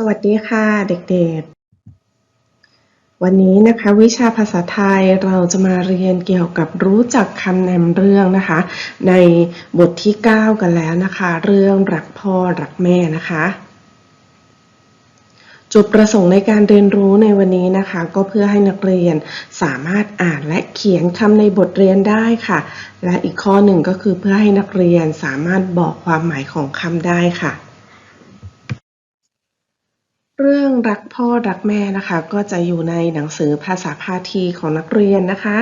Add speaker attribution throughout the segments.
Speaker 1: สวัสดีค่ะเด็กๆ วันนี้นะคะวิชาภาษาไทยเราจะมาเรียนเกี่ยวกับรู้จักคำนำเรื่องนะคะ ในบทที่ 9 กันแล้วนะคะ เรื่องรักพ่อรักแม่นะคะ จุดประสงค์ในการเรียนรู้ในวันนี้นะคะ ก็เพื่อให้นักเรียนสามารถอ่านและเขียนคำในบทเรียนได้ค่ะ และอีกข้อหนึ่งก็คือเพื่อให้นักเรียนสามารถบอกความหมายของคำได้ค่ะ เรื่องรักพ่อรักแม่นะคะ ก็จะอยู่ในหนังสือภาษาพาทีของนักเรียนนะคะ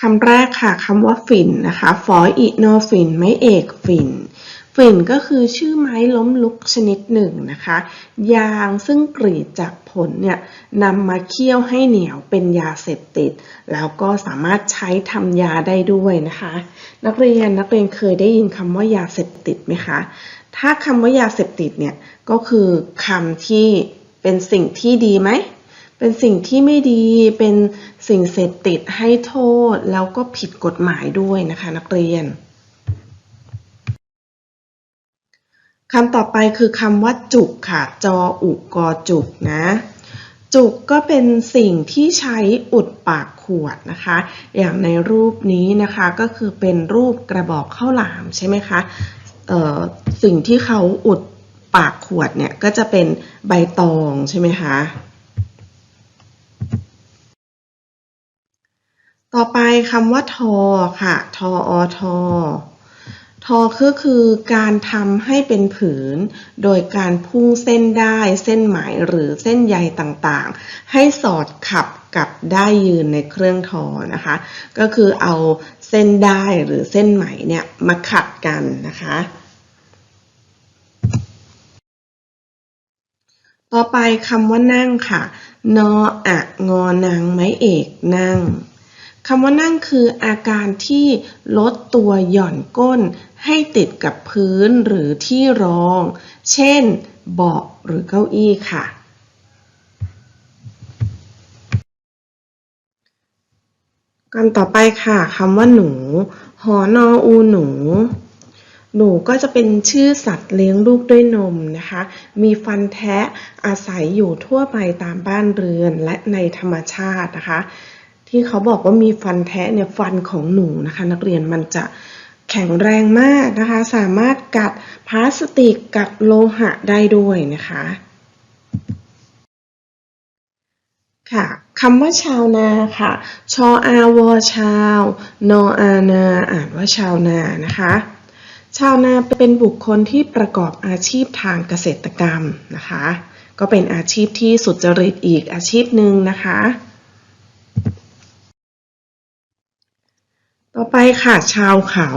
Speaker 1: คำแรกค่ะคำว่าฝิ่นนะคะฟอยอีโนฝิ่นไม้เอกฝิ่นฝิ่นก็คือชื่อไม้ล้มลุกชนิดหนึ่งนะคะ ยางซึ่งกรีดจากผลเนี่ยนำมาเคี่ยวให้เหนียวเป็นยาเสพติด แล้วก็สามารถใช้ทำยาได้ด้วยนะคะ นักเรียนนักเรียนเคยได้ยินคำว่ายาเสพติดไหมคะ ถ้าคำว่ายาเสพติดเนี่ยก็คือคำที่เป็นสิ่งที่ดีไหม เป็นสิ่งที่ไม่ดี เป็นสิ่งเสพติดให้โทษ แล้วก็ผิดกฎหมายด้วยนะคะนักเรียนคำต่อไปคือคำว่าจุกค่ะ จออุกอจุกนะ จุกก็เป็นสิ่งที่ใช้อุดปากขวดนะคะ อย่างในรูปนี้นะคะก็คือเป็นรูปกระบอกข้าวหลามใช่ไหมคะ สิ่งที่เขาอุดปากขวดเนี่ยก็จะเป็นใบตองใช่ไหมคะ ต่อไปคำว่าทอค่ะ ทออทอทอก็คือการทำให้เป็นผืน โดยการพุ่งเส้นได้เส้นไหมหรือเส้นใยต่างๆ ให้สอดขับ กับได้ยืนในเครื่องทอนะคะ ก็คือเอาเส้นได้หรือเส้นไหมเนี่ยมาขัดกันนะคะ ต่อไปคำว่านั่งค่ะ นออะงอนางไม้เอกนั่งคำว่านั่งคืออาการที่ลดตัวหย่อนก้นให้ติดกับพื้นหรือที่รอง เช่น เบาะหรือเก้าอี้ค่ะ กันต่อไปค่ะคำว่าหนู หอนออูหนู หนูก็จะเป็นชื่อสัตว์เลี้ยงลูกด้วยนมนะคะ มีฟันแทะอาศัยอยู่ทั่วไปตามบ้านเรือนและในธรรมชาตินะคะ ที่เขาบอกว่ามีฟันแทะเนี่ยฟันของหนูนะคะ นักเรียนมันจะแข็งแรงมากนะคะ สามารถกัดพลาสติกกัดโลหะได้ด้วยนะคะ ค่ะคำว่าชาวนาค่ะ ชออาวอชาว นออานาอ่านว่าชาวนานะคะ ชาวนาเป็นบุคคลที่ประกอบอาชีพทางเกษตรกรรมนะคะ ก็เป็นอาชีพที่สุจริตอีกอาชีพหนึ่งนะคะ ต่อไปค่ะชาวเขา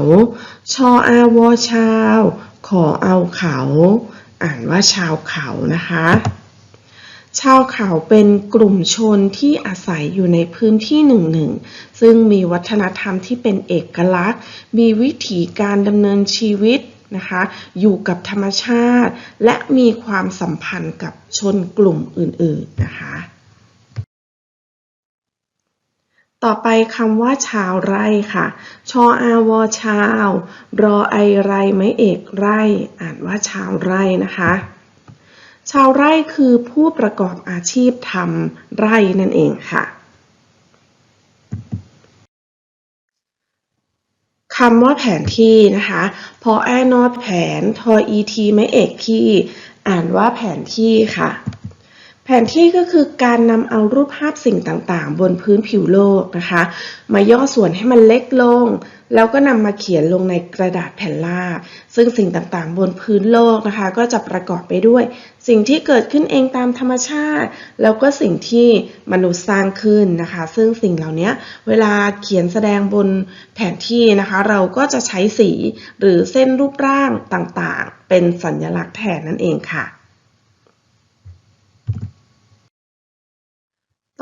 Speaker 1: ชออาวอชาว ขอเอาเขา อ่านว่าชาวเขานะคะ ชาวเขาเป็นกลุ่มชนที่อาศัยอยู่ในพื้นที่หนึ่งหนึ่งซึ่งมีวัฒนธรรมที่เป็นเอกลักษณ์ มีวิถีการดำเนินชีวิตนะคะ อยู่กับธรรมชาติ และมีความสัมพันธ์กับชนกลุ่มอื่นๆนะคะ ต่อไปคำว่าชาวไร่ค่ะ ชออาวอชาว รอไอไรไม้เอกไร่ อ่านว่าชาวไร่นะคะ ชาวไร่คือผู้ประกอบอาชีพทำไร่นั่นเองค่ะคำว่าแผนที่นะคะพอแอนอแผนทออีทีไม่เอกที่ อ่านว่าแผนที่ค่ะ แผนที่ก็คือการนำเอารูปภาพสิ่งต่างๆ บนพื้นผิวโลกนะคะ มาย่อส่วนให้มันเล็กลง แล้วก็นำมาเขียนลงในกระดาษแผ่นราซึ่งสิ่งต่างๆ บนพื้นโลกนะคะ ก็จะประกอบไปด้วย สิ่งที่เกิดขึ้นเองตามธรรมชาติ แล้วก็สิ่งที่มนุษย์สร้างขึ้นนะคะ ซึ่งสิ่งเหล่านี้เวลาเขียนแสดงบนแผนที่นะคะ เราก็จะใช้สีหรือเส้นรูปร่างต่างๆ เป็นสัญลักษณ์แทนนั่นเองค่ะ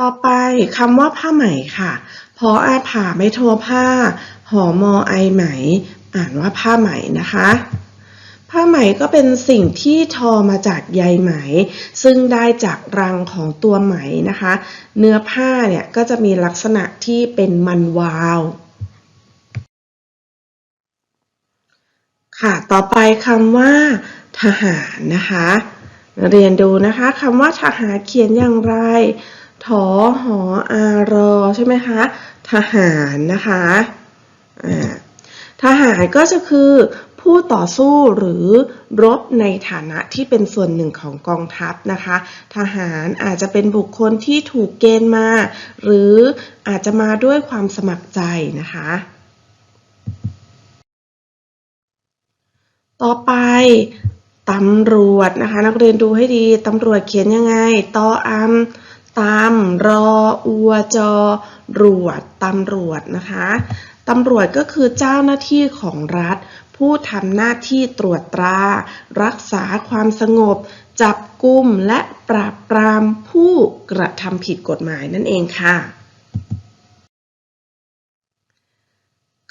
Speaker 1: ต่อไปคำว่าผ้าไหมค่ะ พออาผ่าไม่โทรผ้า หอมอไอไหม อ่านว่าผ้าไหมนะคะ ผ้าไหมก็เป็นสิ่งที่ทอมาจากใยไหม ซึ่งได้จากรังของตัวไหมนะคะ เนื้อผ้าเนี่ยก็จะมีลักษณะที่เป็นมันวาวค่ะ ต่อไปคำว่า ทหารนะคะ เรียนดูนะคะคำว่าทหารเขียนอย่างไร ถอหออารอใช่ไหมคะ ทหารนะคะทหารก็จะคือผู้ต่อสู้หรือรบในฐานะที่เป็นส่วนหนึ่งของกองทัพนะคะ ทหารอาจจะเป็นบุคคลที่ถูกเกณฑ์มา หรืออาจจะมาด้วยความสมัครใจนะคะ ต่อไปตำรวจนะคะ นักเรียนดูให้ดีตำรวจเขียนยังไงตออัม ตำรออัวจอรวจตำรวจนะคะตำรวจก็คือเจ้าหน้าที่ของรัฐ ผู้ทำหน้าที่ตรวจตรา รักษาความสงบ จับกุมและปราบปรามผู้กระทำผิดกฎหมายนั่นเองค่ะ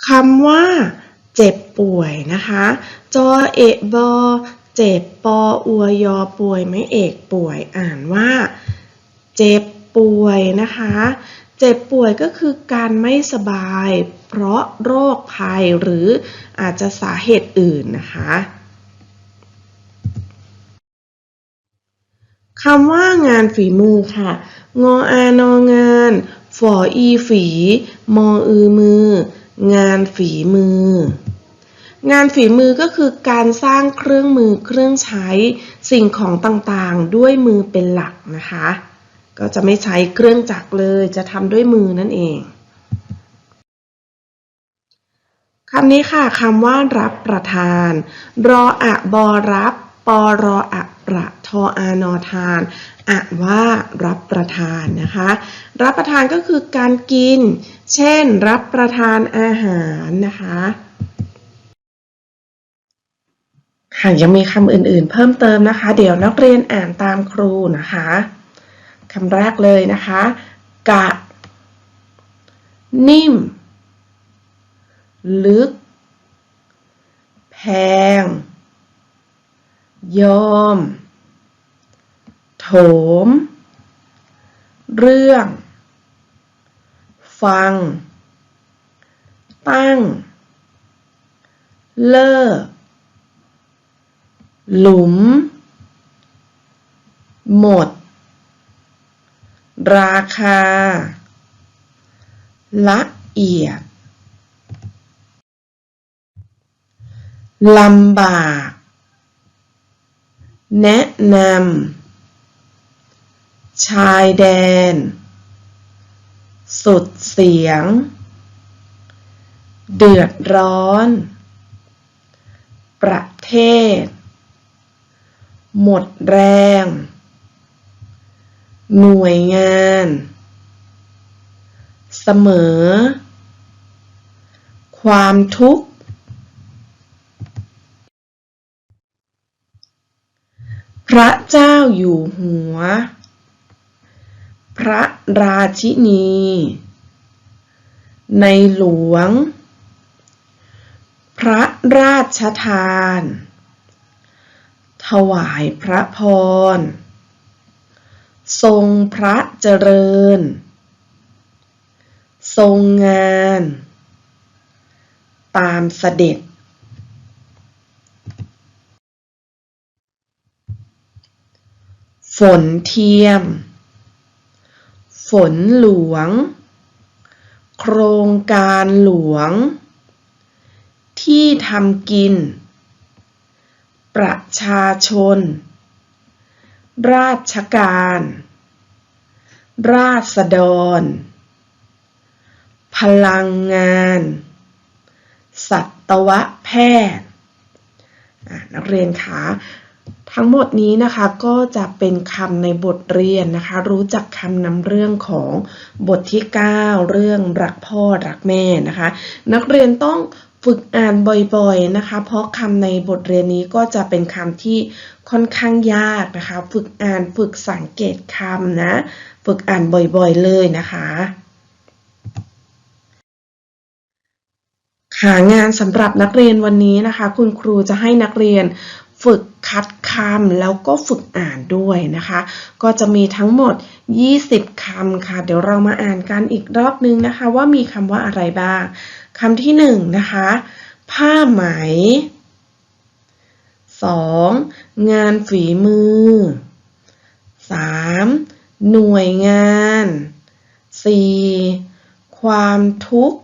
Speaker 1: คำว่า เจ็บป่วยนะคะจอเอะบอเจ็บปออัวยอป่วยไม่เอกป่วยอ่านว่า เจ็บป่วยนะคะ เจ็บป่วยก็คือการไม่สบาย เพราะโรคภัยหรืออาจจะสาเหตุอื่นนะคะคำว่างานฝีมือค่ะ งออานองาน ฝออีฝี มออือมือ งานฝีมือ งานฝีมือก็คือการสร้างเครื่องมือเครื่องใช้สิ่งของต่างๆ ด้วยมือเป็นหลักนะคะ ก็จะไม่ใช้เครื่องจักรเลยจะทำด้วยมือนั่นเองคำนี้ค่ะคำว่ารับประทาน รออะบอรับ ปอรออะประทออานอทานอ่านว่ารับประทานนะคะ รับประทานก็คือการกิน เช่น รับประทานอาหารนะคะค่ะยังมีคำอื่นๆ เพิ่มเติมนะคะ เดี๋ยวนักเรียนอ่านตามครูนะคะ คำแรกเลยนะคะ กะ นิ่ม ลึก แพง ยอม โถม เรื่อง ฟัง ตั้ง เลิก หลุม หมด ราคา ละเอียด ลำบาก แนะนำ ชายแดน สุดเสียง เดือดร้อน ประเทศ หมดแรง หน่วยงาน เสมอ ความทุกข์ พระเจ้าอยู่หัว พระราชินี ในหลวง พระราชทาน ถวายพระพร ทรงพระเจริญ ทรงงาน ตามเสด็จ ฝนเทียม ฝนหลวง โครงการหลวง ที่ทำกิน ประชาชน ราชการ ราษฎร พลังงาน สัตวแพทย์นักเรียนคะทั้งหมดนี้นะคะก็จะเป็นคำในบทเรียนนะคะ รู้จักคำนำเรื่องของบทที่ 9 เรื่องรักพ่อรักแม่นะคะ นักเรียนต้อง ฝึกอ่านบ่อยๆนะคะ เพราะคำในบทเรียนนี้ก็จะเป็นคำที่ค่อนข้างยากนะคะ ฝึกอ่านฝึกสังเกตคำนะ ฝึกอ่านบ่อยๆเลยนะคะหางานสำหรับนักเรียนวันนี้นะคะ คุณครูจะให้นักเรียน ฝึกคัดคำแล้วก็ฝึกอ่านด้วยนะคะ ก็จะมีทั้งหมด 20 คำค่ะ เดี๋ยวเรามาอ่านกันอีกรอบนึงนะคะ ว่ามีคำว่าอะไรบ้างคำที่1นะคะ ผ้าไหม 2. งานฝีมือ 3. หน่วยงาน 4. ความทุกข์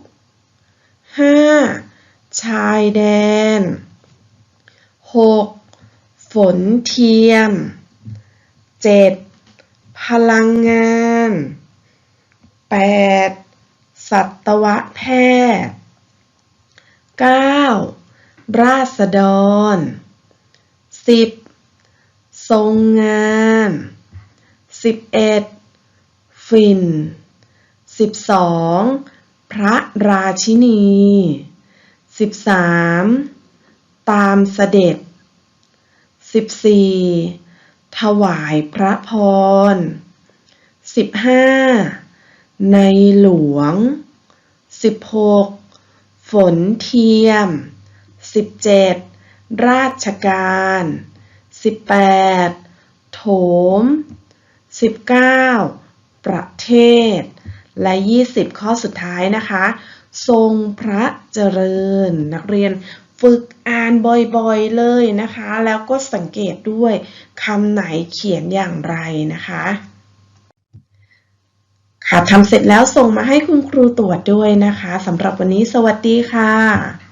Speaker 1: 5. ชายแดน 6. ฝนเทียม 7. พลังงาน 8. สัตวแพทย์ 9. ราษฎร 10. ทรงงาน 11. ฝิ่น 12. พระราชินี 13. ตามเสด็จ 14. ถวายพระพร 15. ในหลวง 16. ฝนเทียม 17. ราชการ 18. โถม 19. ประเทศ และ20ข้อสุดท้ายนะคะ ทรงพระเจริญนักเรียน ฝึกอ่านบ่อยๆเลยนะคะ แล้วก็สังเกตด้วยคำไหนเขียนอย่างไรนะคะค่ะทำเสร็จแล้วส่งมาให้คุณครูตรวจด้วยนะคะสำหรับวันนี้สวัสดีค่ะ